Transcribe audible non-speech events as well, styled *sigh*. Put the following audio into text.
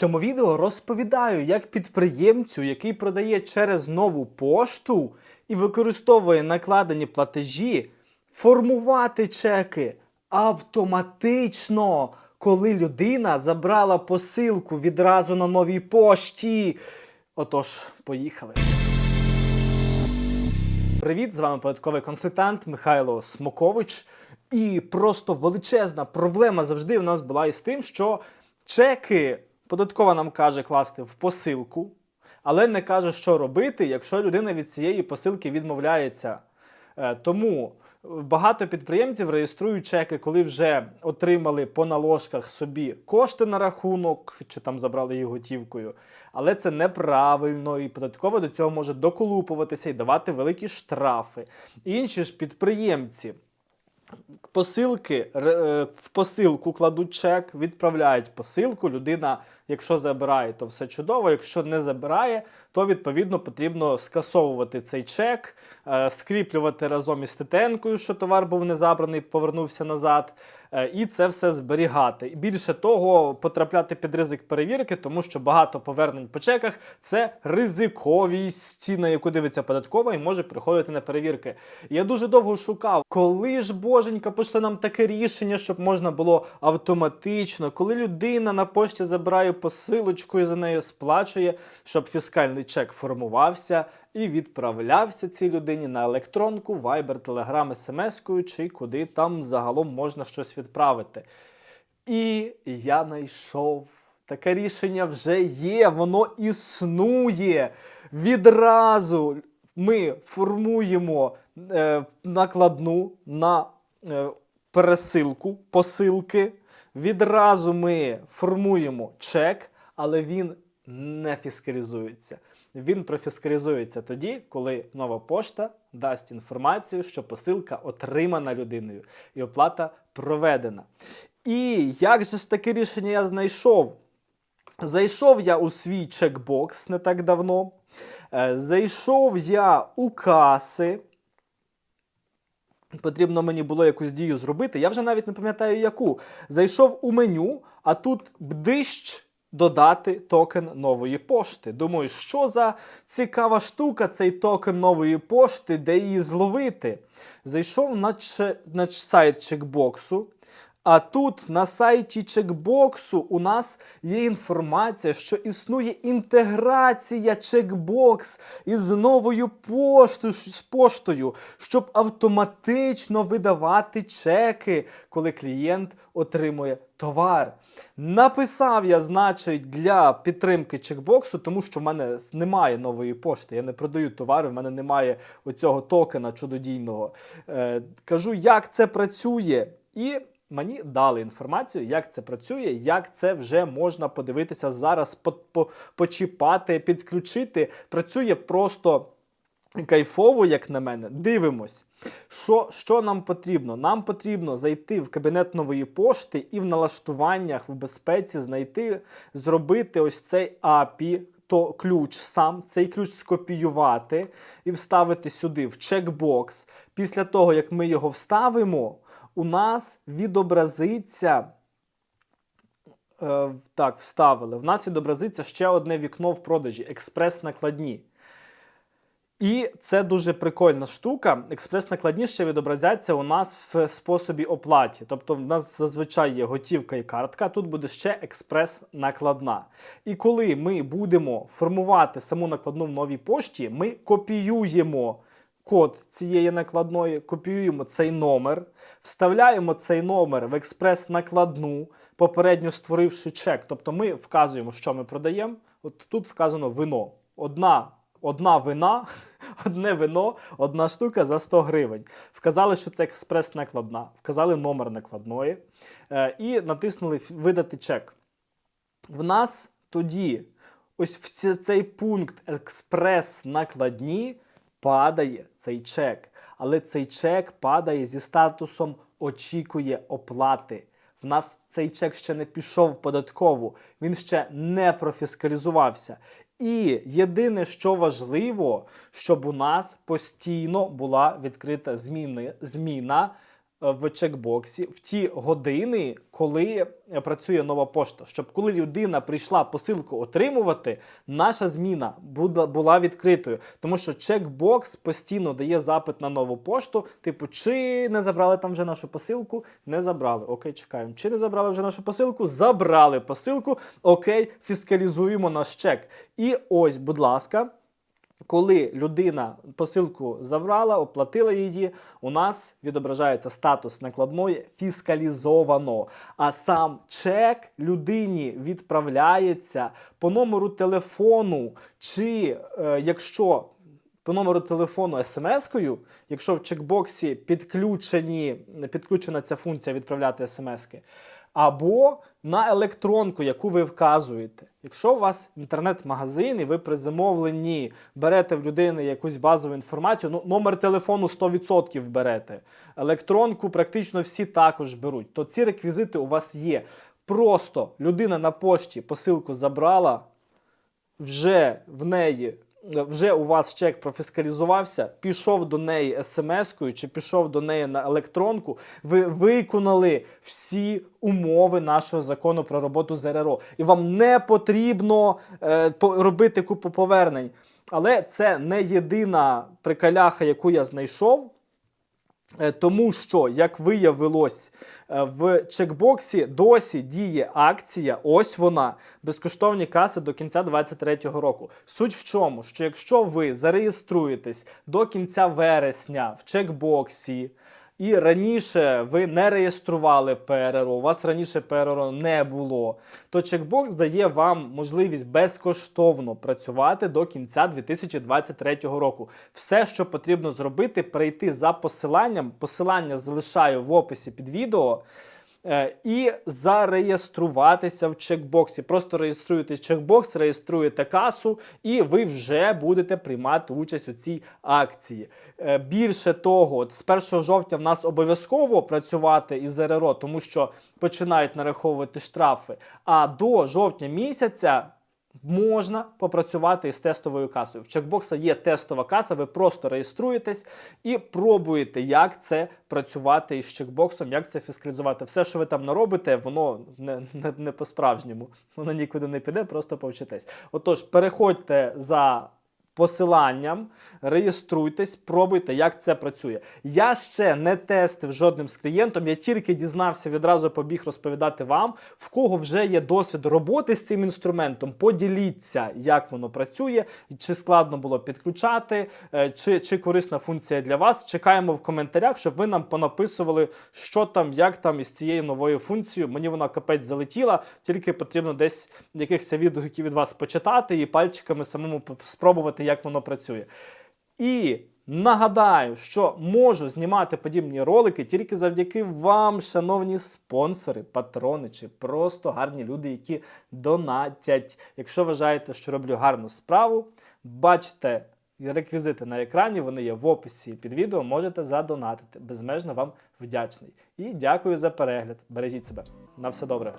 цьому відео розповідаю, як підприємцю, який продає через нову пошту і використовує накладені платежі, формувати чеки автоматично, коли людина забрала посилку відразу на новій пошті. Отож, поїхали. Привіт, з вами податковий консультант Михайло Смокович. І просто величезна проблема завжди у нас була із тим, що чеки податкова нам каже класти в посилку, але не каже, що робити, якщо людина від цієї посилки відмовляється. Е, Тому багато підприємців реєструють чеки, коли вже отримали по наложках собі кошти на рахунок, чи там забрали їх готівкою. Але це неправильно, і податково до цього може доколупуватися і давати великі штрафи. Інші ж підприємці посилки е, в посилку кладуть чек, відправляють посилку. Людина, якщо забирає, то все чудово. Якщо не забирає, то відповідно потрібно скасовувати цей чек, е, скріплювати разом із ТТНкою, що товар був не забраний, повернувся назад. Е, І це все зберігати. І більше того, потрапляти під ризик перевірки, тому що багато повернень по чеках це ризиковість, на яку дивиться податкова і може приходити на перевірки. Я дуже довго шукав, коли ж боженька пошли нам таке рішення, щоб можна було автоматично, коли людина на пошті забирає посилочку і за нею сплачує, щоб фіскальний чек формувався і відправлявся цій людині на електронку, Viber, Telegram, SMS-кою чи куди там загалом можна щось відправити. І я знайшов. Таке рішення вже є, воно існує. Відразу ми формуємо е, накладну на е, пересилку, посилки. Відразу ми формуємо чек, але він не фіскалізується. Він профіскалізується тоді, коли нова пошта дасть інформацію, що посилка отримана людиною і оплата проведена. І як же ж таке рішення я знайшов? Зайшов я у свій чекбокс не так давно. Е, Зайшов я у каси. Потрібно мені було якусь дію зробити. Я вже навіть не пам'ятаю яку. Зайшов у меню, а тут бдищ додати токен нової пошти. Думаю, що за цікава штука цей токен нової пошти, де її зловити. Зайшов на, че- на ч- сайт чекбоксу. А тут на сайті чекбоксу у нас є інформація, що існує інтеграція чекбокс із новою поштою, з поштою, щоб автоматично видавати чеки, коли клієнт отримує товар. Написав я, значить, для підтримки чекбоксу, тому що в мене немає нової пошти. Я не продаю товари, в мене немає оцього токена чудодійного. Е, кажу, як це працює. І мені дали інформацію, як це працює, як це вже можна подивитися зараз, по- по- почіпати, підключити. Працює просто кайфово, як на мене. Дивимось. Що, що нам потрібно? Нам потрібно зайти в кабінет нової пошти і в налаштуваннях в безпеці знайти, зробити ось цей API, то ключ сам, цей ключ скопіювати і вставити сюди в чекбокс. Після того, як ми його вставимо, у нас відобразиться. Е, так, вставили. В нас відобразиться ще одне вікно в продажі експрес-накладні. І це дуже прикольна штука. Експрес-накладні ще відобразяться у нас в способі оплаті. Тобто, в нас зазвичай є готівка і картка, тут буде ще експрес-накладна. І коли ми будемо формувати саму накладну в новій пошті, ми копіюємо код цієї накладної, копіюємо цей номер, вставляємо цей номер в експрес-накладну, попередньо створивши чек. Тобто ми вказуємо, що ми продаємо. От тут вказано вино. Одна, одна вина, *laughs* одне вино, одна штука за 100 гривень. Вказали, що це експрес-накладна, вказали номер накладної е, і натиснули видати чек. В нас тоді ось в цей пункт експрес-накладні падає цей чек. Але цей чек падає зі статусом очікує оплати. В нас цей чек ще не пішов в податкову, він ще не профіскалізувався. І єдине, що важливо, щоб у нас постійно була відкрита зміни, зміна в чекбоксі в ті години, коли е, працює нова пошта, щоб коли людина прийшла посилку отримувати, наша зміна була відкритою. Тому що чекбокс постійно дає запит на нову пошту. Типу, чи не забрали там вже нашу посилку? Не забрали. Окей, чекаємо. Чи не забрали вже нашу посилку? Забрали посилку. Окей, фіскалізуємо наш чек. І ось, будь ласка. Коли людина посилку забрала, оплатила її, у нас відображається статус накладної фіскалізовано. А сам чек людині відправляється по номеру телефону, чи е, якщо по номеру телефону смс-кою, якщо в чекбоксі підключені, підключена ця функція відправляти смс-ки, або на електронку, яку ви вказуєте. Якщо у вас інтернет-магазин і ви при замовленні берете в людини якусь базову інформацію, ну, номер телефону 100% берете, електронку практично всі також беруть, то ці реквізити у вас є. Просто людина на пошті посилку забрала, вже в неї. Вже у вас чек профіскалізувався, пішов до неї смс-кою чи пішов до неї на електронку. Ви виконали всі умови нашого закону про роботу з РРО. І вам не потрібно е, робити купу повернень. Але це не єдина прикаляха, яку я знайшов. Е, Тому що, як виявилось, е, в чекбоксі досі діє акція, ось вона, безкоштовні каси до кінця 2023 року. Суть в чому, що якщо ви зареєструєтесь до кінця вересня в чекбоксі, і раніше ви не реєстрували ПРРО, у вас раніше ПРРО не було, то чекбокс дає вам можливість безкоштовно працювати до кінця 2023 року. Все, що потрібно зробити, прийти за посиланням. Посилання залишаю в описі під відео. Е, І зареєструватися в чекбоксі. Просто реєструєте чекбокс, реєструєте касу, і ви вже будете приймати участь у цій акції. Е, Більше того, з 1 жовтня в нас обов'язково працювати із РРО, тому що починають нараховувати штрафи. А до жовтня місяця можна попрацювати із тестовою касою. В чекбокса є тестова каса, ви просто реєструєтесь і пробуєте, як це працювати із чекбоксом, як це фіскалізувати. Все, що ви там наробите, воно не, не, не по-справжньому. Воно нікуди не піде, просто повчитесь. Отож, переходьте за посиланням, реєструйтесь, пробуйте, як це працює. Я ще не тестив жодним з клієнтом, я тільки дізнався, відразу побіг розповідати вам, в кого вже є досвід роботи з цим інструментом. Поділіться, як воно працює, чи складно було підключати, е, чи, чи корисна функція для вас. Чекаємо в коментарях, щоб ви нам понаписували, що там, як там із цією новою функцією. Мені вона капець залетіла, тільки потрібно десь якихось відгуків від вас почитати і пальчиками самому спробувати, як воно працює. І нагадаю, що можу знімати подібні ролики тільки завдяки вам, шановні спонсори, патрони чи просто гарні люди, які донатять. Якщо вважаєте, що роблю гарну справу, бачите реквізити на екрані, вони є в описі під відео, можете задонатити. Безмежно вам вдячний. І дякую за перегляд. Бережіть себе. На все добре.